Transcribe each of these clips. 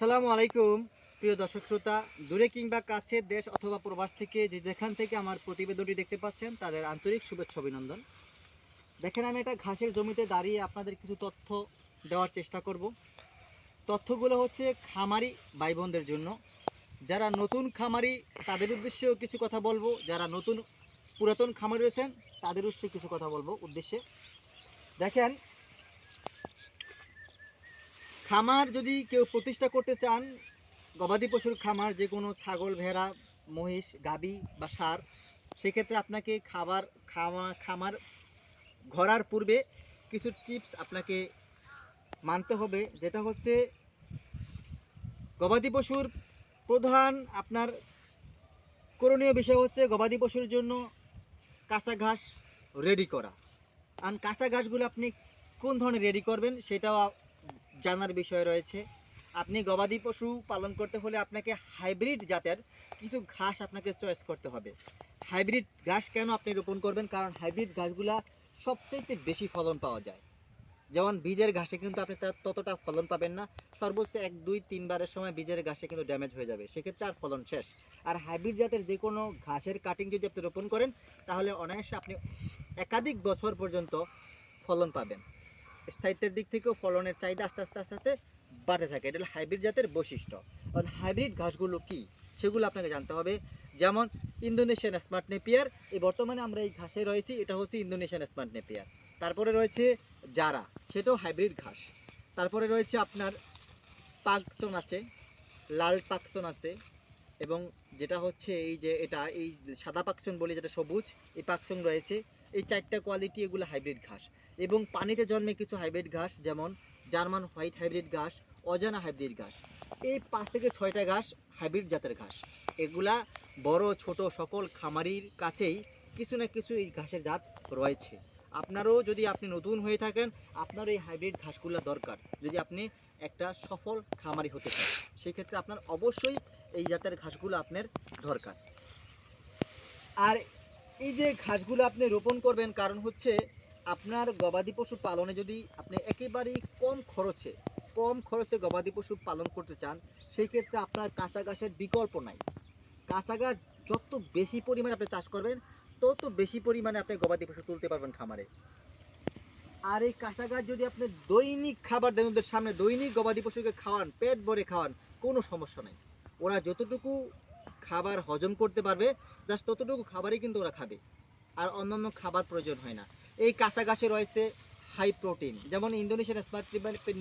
আসসালামু আলাইকুম, প্রিয় দর্শক শ্রোতা। দূরে কিংবা কাছে দেশ অথবা প্রবাস থেকে যে যেখান থেকে আমার প্রতিবেদনটি দেখতে পাচ্ছেন, তাদের আন্তরিক শুভেচ্ছা অভিনন্দন। দেখেন, আমি এটা ঘাসের জমিতে দাঁড়িয়ে আপনাদের কিছু তথ্য দেওয়ার চেষ্টা করব। তথ্যগুলো হচ্ছে খামারি ভাই বোনদের জন্য। যারা নতুন খামারি, তাদের উদ্দেশ্যেও কিছু কথা বলব। যারা নতুন, পুরাতন খামারি রয়েছেন, তাদের উদ্দেশ্যে কিছু কথা বলব উদ্দেশ্যে। দেখেন খামার যদি কেউ প্রতিষ্ঠা করতে চান, গবাদি পশুর খামার, যে কোনো ছাগল, ভেড়া, মহিষ, গাবি বা সার, সেক্ষেত্রে আপনাকে খাবার, খাওয়া, খামার ঘোরার পূর্বে কিছু টিপস আপনাকে মানতে হবে, যেটা হচ্ছে গবাদি পশুর প্রধান আপনার করণীয় বিষয় হচ্ছে গবাদি পশুর জন্য কাঁচা ঘাস রেডি করা। আর কাঁচা ঘাসগুলো আপনি কোন ধরনের রেডি করবেন, সেটাও জানার বিষয় রয়েছে। আপনি গবাদি পশু পালন করতে হলে আপনাকে হাইব্রিড জাতের কিছু ঘাস আপনাকে চয়েস করতে হবে। হাইব্রিড ঘাস কেন আপনি রোপণ করবেন? কারণ হাইব্রিড ঘাসগুলা সবচেয়ে বেশি ফলন পাওয়া যায়। যেমন বীজের ঘাসে কিন্তু আপনি তার ততটা ফলন পাবেন না। সর্বোচ্চ এক, দুই তিনবারের সময় বীজের ঘাসে কিন্তু ড্যামেজ হয়ে যাবে। সেক্ষেত্রে আর ফলন শেষ। আর হাইব্রিড জাতের যে কোনো ঘাসের কাটিং যদি আপনি রোপণ করেন, তাহলে অনায়াসে আপনি একাধিক বছর পর্যন্ত ফলন পাবেন। স্থায়িত্বের দিক থেকেও ফলনের চাহিদা আস্তে আস্তে আস্তে আস্তে বাড়তে থাকে। এটা হলো হাইব্রিড জাতের বৈশিষ্ট্য। কারণ হাইব্রিড ঘাসগুলো কি? সেগুলো আপনাকে জানতে হবে। যেমন ইন্দোনেশিয়ান স্মার্ট নেপিয়ার। এই বর্তমানে আমরা এই ঘাসে রয়েছি। এটা হচ্ছে ইন্দোনেশিয়ান স্মার্ট নেপিয়ার। তারপরে রয়েছে জারা। সেটাও হাইব্রিড ঘাস। তারপরে রয়েছে আপনার পাকসন আছে, লাল পাকসন আছে এবং যেটা হচ্ছে এই যে এটা, এই সাদা পাকসন বলি যেটা সবুজ, এই পাকসন রয়েছে। এই চারটা কোয়ালিটি এগুলো হাইব্রিড ঘাস। এবং পানিতে জন্মে কিছু হাইব্রিড ঘাস, যেমন জার্মান হোয়াইট হাইব্রিড ঘাস, অজানা হাইব্রিড ঘাস। এই পাঁচ থেকে ছয়টা ঘাস হাইব্রিড জাতের ঘাস। এগুলা বড়, ছোট সকল খামারির কাছেই কিছু না কিছু এই ঘাসের জাত রয়েছে। আপনারও যদি আপনি নতুন হয়ে থাকেন, আপনার এই হাইব্রিড ঘাসগুলো দরকার। যদি আপনি একটা সফল খামারি হতে চান, সেক্ষেত্রে আপনার অবশ্যই এই জাতের ঘাসগুলো আপনার দরকার। আর এই যে ঘাসগুলো আপনি রোপণ করবেন, কারণ হচ্ছে আপনার গবাদি পশু পালনে যদি আপনি একেবারেই কম খরচে কম খরচে গবাদি পশু পালন করতে চান, সেই ক্ষেত্রে আপনার কাঁচা ঘাসের বিকল্প নাই। কাঁচা ঘাস যত বেশি পরিমাণে আপনি চাষ করবেন, তত বেশি পরিমাণে আপনি গবাদি পশু তুলতে পারবেন খামারে। আর এই কাঁচা ঘাস যদি আপনি দৈনিক খাবার দেন, ওদের সামনে দৈনিক গবাদি পশুকে খাওয়ান, পেট ভরে খাওয়ান, কোনো সমস্যা নেই। ওরা যতটুকু খাবার হজম করতে পারবে জাস্ট ততটুকু খাবারই কিন্তু ওরা খাবে। আর অন্যান্য খাবার প্রয়োজন হয় না। এই কাঁচা ঘাসে রয়েছে হাই প্রোটিন যেমন ইন্দোনেশিয়ান স্মার্ট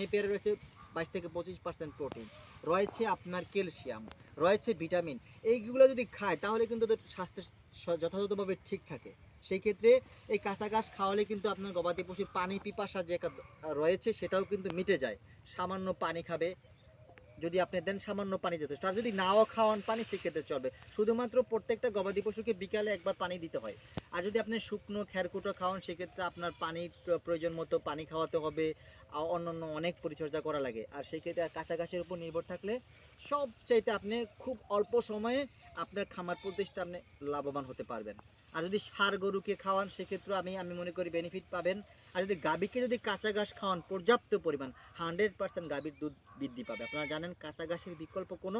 নেপিয়ারে রয়েছে বাইশ থেকে পঁচিশ পার্সেন্ট প্রোটিন রয়েছে আপনার ক্যালসিয়াম রয়েছে ভিটামিন এইগুলো যদি খায়, তাহলে কিন্তু ওদের স্বাস্থ্য যথাযথভাবে ঠিক থাকে। সেই ক্ষেত্রে এই কাঁচা ঘাস খাওয়ালে কিন্তু আপনার গবাদি পশুর পানি পিপাসা যে রয়েছে, সেটাও কিন্তু মিটে যায়। সামান্য পানি খাবে যদি আপনি দেন সামান্য পানি যথেষ্ট আর যদি নাও খাওয়ান, পানি সেক্ষেত্রে চলবে। শুধুমাত্র প্রত্যেকটা গবাদি পশুকে বিকালে একবার পানি দিতে হয়। আর যদি আপনি শুকনো খেরকুটো খাওয়ান, সেক্ষেত্রে আপনার পানির প্রয়োজন মতো পানি খাওয়াতে হবে। অন্যান্য অনেক পরিচর্যা করা লাগে। আর সেই ক্ষেত্রে ঘাসের উপর নির্ভর থাকলে সব চাইতে আপনি খুব অল্প সময়ে আপনার খামার প্রতিষ্ঠা আপনি লাভবান হতে পারবেন। আর যদি সার গরুকে খাওয়ান সেক্ষেত্রে আমি আমি মনে করি বেনিফিট পাবেন। আর যদি গাভীকে যদি কাঁচা ঘাস খাওয়ান পর্যাপ্ত পরিমাণ হান্ড্রেড পার্সেন্ট গাভীর দুধ বৃদ্ধি পাবে। আপনারা জানেন কাঁচা ঘাসের বিকল্প কোনো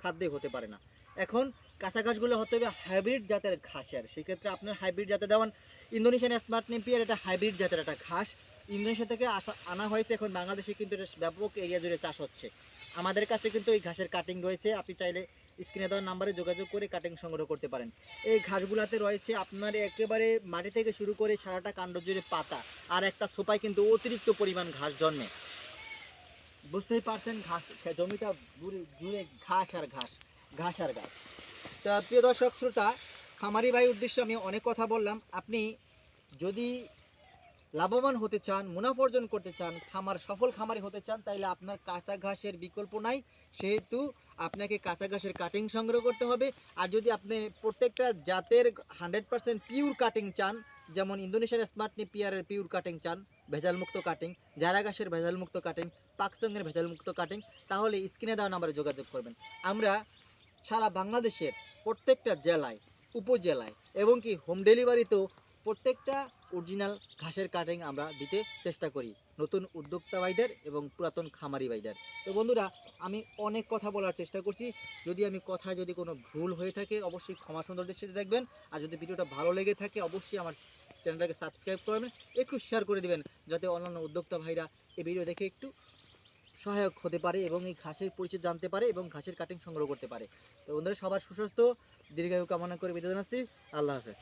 খাদ্যই হতে পারে না। এখন কাঁচা ঘাসগুলো হতে হবে হাইব্রিড জাতের ঘাসের। সেক্ষেত্রে আপনার হাইব্রিড জাতে দেওয়ান ইন্দোনেশিয়ান স্মার্ট নেপিয়ার এটা হাইব্রিড জাতের একটা ঘাস। ইন্দোনেশিয়া থেকে আসা, আনা হয়েছে এখন বাংলাদেশে, কিন্তু এটা ব্যাপক এরিয়া জুড়ে চাষ হচ্ছে। আমাদের কাছে কিন্তু এই ঘাসের কাটিং রয়েছে। আপনি চাইলে স্ক্রিনে দেওয়ার নাম্বারে যোগাযোগ করে কাটিং সংগ্রহ করতে পারেন। এই ঘাসগুলাতে রয়েছে আপনার একেবারে মাটি থেকে শুরু করে সারাটা কাণ্ড জুড়ে পাতা আর একটা ছোপায় কিন্তু অতিরিক্ত পরিমাণ ঘাস জন্মে। বুঝতেই পারছেন ঘাস, জমিটা জুড়ে ঘাস আর ঘাস ঘাস আর ঘাস। তা প্রিয় দর্শক, শ্রোতা, খামারি ভাই উদ্দেশ্যে আমি অনেক কথা বললাম। আপনি যদি লাভবান হতে চান, মুনাফা অর্জন করতে চান, খামার, সফল খামারি হতে চান তাহলে আপনার কাঁচা ঘাসের বিকল্প নাই। সেহেতু আপনাকে কাঁচা ঘাসের কাটিং সংগ্রহ করতে হবে। আর যদি আপনি প্রত্যেকটা জাতের হান্ড্রেড পার্সেন্ট পিওর কাটিং চান, যেমন ইন্দোনেশিয়ার স্মার্ট পিয়ারের পিওর কাটিং চান, ভেজালমুক্ত কাটিং জারা ঘাসের ভেজালমুক্ত কাটিং পাকসঙ্গের ভেজালমুক্ত কাটিং তাহলে স্ক্রিনে দেওয়া নাম্বারে যোগাযোগ করবেন। আমরা সারা বাংলাদেশের প্রত্যেকটা জেলায়, উপজেলায় এবং কি হোম ডেলিভারিতেও প্রত্যেকটা অরিজিনাল ঘাসের কাটিং আমরা দিতে চেষ্টা করি। নতুন উদ্যোক্তা ভাইদের এবং পুরাতন খামারি ভাইদের। তো বন্ধুরা, আমি অনেক কথা বলার চেষ্টা করছি। যদি আমি কথায় যদি কোনো ভুল হয়ে থাকে, অবশ্যই ক্ষমা সুন্দর দৃষ্টিতে দেখবেন। আর যদি ভিডিওটা ভালো লেগে থাকে, অবশ্যই আমার চ্যানেলটাকে সাবস্ক্রাইব করবেন একটু শেয়ার করে দিবেন, যাতে অন্যান্য উদ্যোক্তা ভাইরা এই ভিডিও দেখে একটু সহায়ক হতে পারে এবং এই ঘাসের পরিচয় জানতে পারে এবং ঘাসের কাটিং সংগ্রহ করতে পারে। তো বন্ধুরা, সবার সুস্বাস্থ্য, দীর্ঘায়ু কামনা করে বিদায় জানাচ্ছি। আল্লাহ হাফেজ।